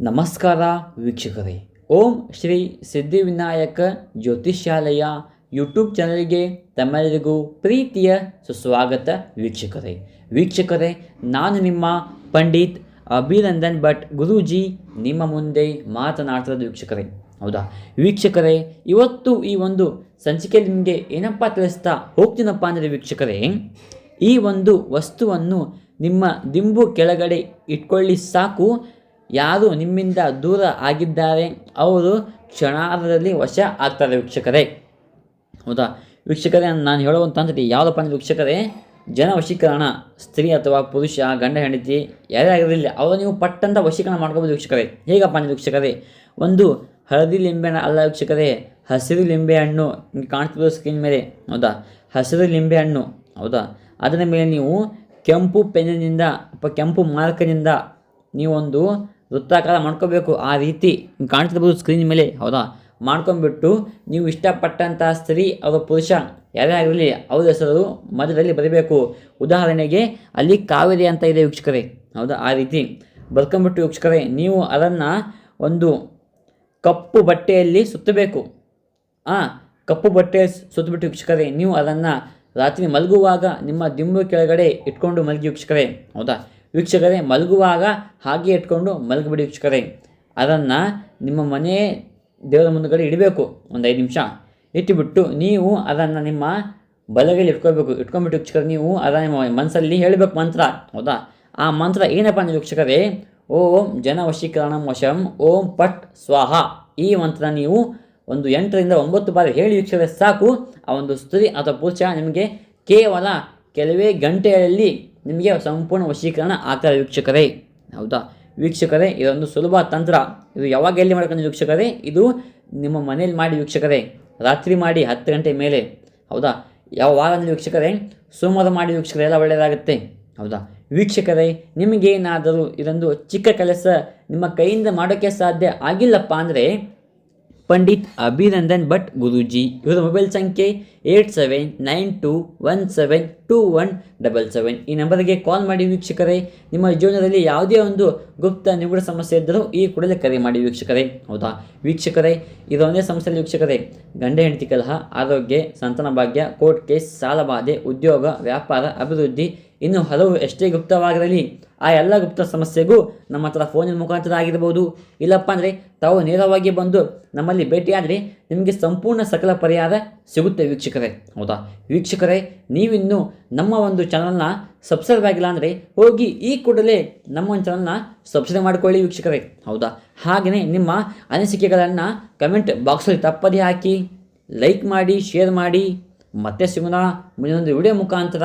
ನಮಸ್ಕಾರ ವೀಕ್ಷಕರೇ. ಓಂ ಶ್ರೀ ಸಿದ್ಧಿವಿನಾಯಕ ಜ್ಯೋತಿಷ್ಯಾಲಯ ಯೂಟ್ಯೂಬ್ ಚಾನಲ್ಗೆ ತಮ್ಮೆಲ್ಲರಿಗೂ ಪ್ರೀತಿಯ ಸುಸ್ವಾಗತ ವೀಕ್ಷಕರೇ. ವೀಕ್ಷಕರೇ, ನಾನು ನಿಮ್ಮ ಪಂಡಿತ್ ಅಭಿನಂದನ್ ಭಟ್ ಗುರೂಜಿ ನಿಮ್ಮ ಮುಂದೆ ಮಾತನಾಡ್ತಿರೋದು ವೀಕ್ಷಕರೇ. ಹೌದಾ? ವೀಕ್ಷಕರೇ, ಇವತ್ತು ಈ ಒಂದು ಸಂಚಿಕೆಯಲ್ಲಿ ನಿಮಗೆ ಏನಪ್ಪ ತಿಳಿಸ್ತಾ ಹೋಗ್ತೀನಪ್ಪ ಅಂದರೆ ವೀಕ್ಷಕರೇ, ಈ ಒಂದು ವಸ್ತುವನ್ನು ನಿಮ್ಮ ದಿಂಬು ಕೆಳಗಡೆ ಇಟ್ಕೊಳ್ಳಿ ಸಾಕು. ಯಾರು ನಿಮ್ಮಿಂದ ದೂರ ಆಗಿದ್ದಾರೆ, ಅವರು ಕ್ಷಣಾರ್ಧದಲ್ಲಿ ವಶ ಆಗ್ತಾರೆ ವೀಕ್ಷಕರೇ. ಹೌದಾ? ವೀಕ್ಷಕರೇ, ನಾನು ಹೇಳುವಂತಂದ್ರೆ ಯಾವುದಪ್ಪ ಅಂದರೆ ವೀಕ್ಷಕರೇ? ಜನ ವಶೀಕರಣ, ಸ್ತ್ರೀ ಅಥವಾ ಪುರುಷ, ಗಂಡ, ಹೆಂಡತಿ, ಯಾರೇ ಆಗಿರಲಿಲ್ಲ ಅವರು ನೀವು ಪಟ್ಟಂತ ವಶೀಕರಣ ಮಾಡ್ಕೋಬೋದು ವೀಕ್ಷಕರೇ. ಹೇಗಪ್ಪ ಅಂದರೆ ವೀಕ್ಷಕರೇ? ಒಂದು ಹಳದಿ ಲಿಂಬೆಹಣ್ಣು ಅಲ್ಲ ವೀಕ್ಷಕರೇ, ಹಸಿರು ಲಿಂಬೆ ಹಣ್ಣು ಕಾಣ್ತಿರೋ ಸ್ಕ್ರೀನ್ ಮೇಲೆ. ಹೌದಾ? ಹಸಿರು ಲಿಂಬೆ ಹಣ್ಣು, ಹೌದಾ? ಅದರ ಮೇಲೆ ನೀವು ಕೆಂಪು ಪೆನ್ನಿನಿಂದ ಅಥವಾ ಕೆಂಪು ಮಾರ್ಕನಿಂದ ನೀವೊಂದು ವೃತ್ತಾಕಾರ ಮಾಡ್ಕೋಬೇಕು. ಆ ರೀತಿ ಕಾಣ್ತಿರ್ಬೋದು ಸ್ಕ್ರೀನ್ ಮೇಲೆ. ಹೌದಾ? ಮಾಡ್ಕೊಂಡ್ಬಿಟ್ಟು ನೀವು ಇಷ್ಟಪಟ್ಟಂಥ ಸ್ತ್ರೀ ಅಥವಾ ಪುರುಷ, ಯಾರೇ ಆಗಿರಲಿ ಅವ್ರ ಹೆಸರು ಮಧ್ಯದಲ್ಲಿ ಬರಬೇಕು. ಉದಾಹರಣೆಗೆ, ಅಲ್ಲಿ ಕಾವೇರಿ ಅಂತ ಇದೆ ವೀಕ್ಷಕರೇ. ಹೌದಾ? ಆ ರೀತಿ. ಬರ್ಕೊಂಬಿಟ್ಟು ವೀಕ್ಷಕರೇ, ನೀವು ಅದನ್ನು ಒಂದು ಕಪ್ಪು ಬಟ್ಟೆಯಲ್ಲಿ ಸುತ್ತಬೇಕು. ಆ, ಕಪ್ಪು ಬಟ್ಟೆ ಸುತ್ತಬಿಟ್ಟು ವೀಕ್ಷಕರೇ, ನೀವು ಅದನ್ನು ರಾತ್ರಿ ಮಲಗುವಾಗ ನಿಮ್ಮ ದಿಂಬು ಕೆಳಗಡೆ ಇಟ್ಕೊಂಡು ಮಲಗಿ ವೀಕ್ಷಕರೇ. ಹೌದಾ? ವೀಕ್ಷಕರೇ, ಮಲಗುವಾಗ ಹಾಗೆ ಇಟ್ಕೊಂಡು ಮಲಗಿಬಿಡಿ ವೀಕ್ಷಕರೇ. ಅದನ್ನು ನಿಮ್ಮ ಮನೆ ದೇವರ ಮುಂದುಗಡೆ ಇಡಬೇಕು, ಒಂದು ಐದು ನಿಮಿಷ. ಇಟ್ಟುಬಿಟ್ಟು ನೀವು ಅದನ್ನು ನಿಮ್ಮ ಬಲಗೈಲಿ ಇಟ್ಕೋಬೇಕು ಇಟ್ಕೊಂಡ್ಬಿಟ್ಟು ವೀಕ್ಷಕರು, ನೀವು ಅದನ್ನು ನಿಮ್ಮ ಮನಸ್ಸಲ್ಲಿ ಹೇಳಬೇಕು ಮಂತ್ರ. ಹೌದಾ? ಆ ಮಂತ್ರ ಏನಪ್ಪ ನೀವು ವೀಕ್ಷಕರೇ, ಓಂ ಜನ ವಶೀಕರಣ ವಶಂ, ಓಂ ಪಟ್ ಸ್ವಾಹ. ಈ ಮಂತ್ರ ನೀವು ಒಂದು ಎಂಟರಿಂದ ಒಂಬತ್ತು ಬಾರಿ ಹೇಳಿ ವೀಕ್ಷಕರೇ, ಸಾಕು. ಆ ಒಂದು ಸ್ತ್ರೀ ಅಥವಾ ಪುರುಷ ನಿಮಗೆ ಕೇವಲ ಕೆಲವೇ ಗಂಟೆಯಲ್ಲಿ ನಿಮಗೆ ಸಂಪೂರ್ಣ ವಶೀಕರಣ ಆಗ್ತಾರೆ ವೀಕ್ಷಕರೇ. ಹೌದಾ? ವೀಕ್ಷಕರೇ, ಇದೊಂದು ಸುಲಭ ತಂತ್ರ. ಇದು ಯಾವಾಗ ಎಲ್ಲಿ ಮಾಡ್ಕೊಂಡು ವೀಕ್ಷಕರೇ? ಇದು ನಿಮ್ಮ ಮನೇಲಿ ಮಾಡಿ ವೀಕ್ಷಕರೇ. ರಾತ್ರಿ ಮಾಡಿ ಹತ್ತು ಗಂಟೆ ಮೇಲೆ. ಹೌದಾ? ಯಾವ ವಾರದಲ್ಲಿ ವೀಕ್ಷಕರೇ, ಸೋಮವಾರ ಮಾಡಿ ವೀಕ್ಷಕರೇ, ಎಲ್ಲ ಒಳ್ಳೆಯದಾಗುತ್ತೆ. ಹೌದಾ? ವೀಕ್ಷಕರೇ ನಿಮಗೇನಾದರೂ ಇದೊಂದು ಚಿಕ್ಕ ಕೆಲಸ ನಿಮ್ಮ ಕೈಯಿಂದ ಮಾಡೋಕ್ಕೆ ಸಾಧ್ಯ ಆಗಿಲ್ಲಪ್ಪ ಅಂದರೆ ಪಂಡಿತ್ ಅಭಿನಂದನ್ ಭಟ್ ಗುರೂಜಿ. ಇವರ ಮೊಬೈಲ್ ಸಂಖ್ಯೆ eight seven nine two one seven two one double seven. ಈ ನಂಬರ್ಗೆ ಕಾಲ್ ಮಾಡಿ ವೀಕ್ಷಕರೇ, ನಿಮ್ಮ ಜೀವನದಲ್ಲಿ ಯಾವುದೇ ಒಂದು ಗುಪ್ತ ನಿಗೂಢ ಸಮಸ್ಯೆ ಇದ್ದರೂ ಈ ಕೂಡಲೇ ಕರೆ ಮಾಡಿ ವೀಕ್ಷಕರೇ. ಹೌದಾ? ವೀಕ್ಷಕರೇ ಇದೊಂದೇ ಸಮಸ್ಯೆಯಲ್ಲಿ ವೀಕ್ಷಕರೇ. ಗಂಡ, ಹೆಂಡತಿ, ಕಲಹ, ಆರೋಗ್ಯ, ಸಂತಾನ ಭಾಗ್ಯ, ಕೋರ್ಟ್ ಕೇಸ್ ಸಾಲಬಾಧೆ ಉದ್ಯೋಗ, ವ್ಯಾಪಾರ, ಅಭಿವೃದ್ಧಿ, ಇನ್ನು ಹಲವು ಎಷ್ಟೇ ಗುಪ್ತವಾಗಿರಲಿ ಆ ಎಲ್ಲ ಗುಪ್ತ ಸಮಸ್ಯೆಗೂ ನಮ್ಮ ಹತ್ರ ಫೋನಿನ ಮುಖಾಂತರ ಆಗಿರ್ಬೋದು. ಇಲ್ಲಪ್ಪ ಅಂದರೆ ತಾವು ನೇರವಾಗಿ ಬಂದು ನಮ್ಮಲ್ಲಿ ಭೇಟಿಯಾದರೆ ನಿಮಗೆ ಸಂಪೂರ್ಣ ಸಕಲ ಪರಿಹಾರ ಸಿಗುತ್ತೆ ವೀಕ್ಷಕರೇ. ಹೌದಾ? ವೀಕ್ಷಕರೇ, ನೀವಿನ್ನೂ ನಮ್ಮ ಒಂದು ಚಾನಲ್ನ ಸಬ್ಸ್ಕ್ರೈಬ್ ಆಗಿಲ್ಲ ಅಂದರೆ ಹೋಗಿ ಈ ಕೂಡಲೇ ನಮ್ಮ ಒಂದು ಚಾನಲ್ನ ಸಬ್ಸ್ಕ್ರೈಬ್ ಮಾಡ್ಕೊಳ್ಳಿ ವೀಕ್ಷಕರೇ. ಹೌದಾ? ಹಾಗೆಯೇ ನಿಮ್ಮ ಅನಿಸಿಕೆಗಳನ್ನು ಕಮೆಂಟ್ ಬಾಕ್ಸಲ್ಲಿ ತಪ್ಪದೇ ಹಾಕಿ ಲೈಕ್ ಮಾಡಿ ಶೇರ್ ಮಾಡಿ. ಮತ್ತೆ ಸಿಗೋಣ ಮುಂದೊಂದು ವಿಡಿಯೋ ಮುಖಾಂತರ.